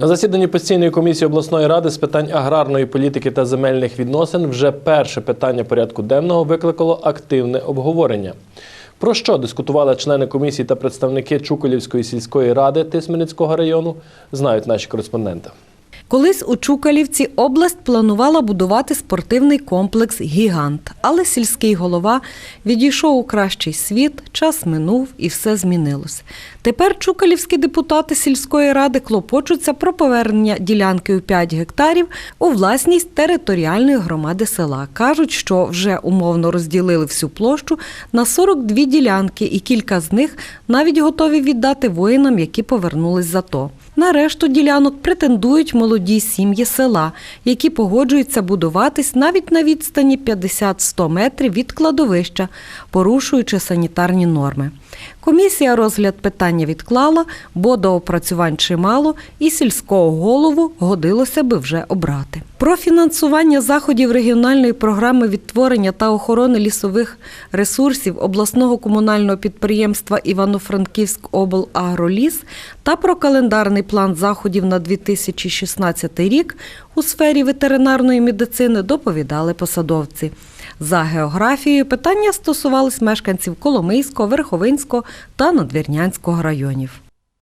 На засіданні постійної комісії обласної ради з питань аграрної політики та земельних відносин вже перше питання порядку денного викликало активне обговорення. Про що дискутували члени комісії та представники Чуколівської сільської ради Тисменецького району, знають наші кореспонденти. Колись у Чукалівці область планувала будувати спортивний комплекс Гігант, але сільський голова відійшов у кращий світ, час минув і все змінилось. Тепер чукалівські депутати сільської ради клопочуться про повернення ділянки у 5 гектарів у власність територіальної громади села. Кажуть, що вже умовно розділили всю площу на 42 ділянки, і кілька з них навіть готові віддати воїнам, які повернулись з АТО. На решту ділянок претендують молоді сім'ї села, які погоджуються будуватись навіть на відстані 50-100 метрів від кладовища, порушуючи санітарні норми. Комісія розгляд питання відклала, бо до опрацювань чимало, і сільського голову годилося би вже обрати. Про фінансування заходів регіональної програми відтворення та охорони лісових ресурсів обласного комунального підприємства Івано-Франківськ облагроліс та про календарний план заходів на 2016 рік у сфері ветеринарної медицини доповідали посадовці. За географією питання стосувались мешканців Коломийського, Верховинського та Надвірнянського районів.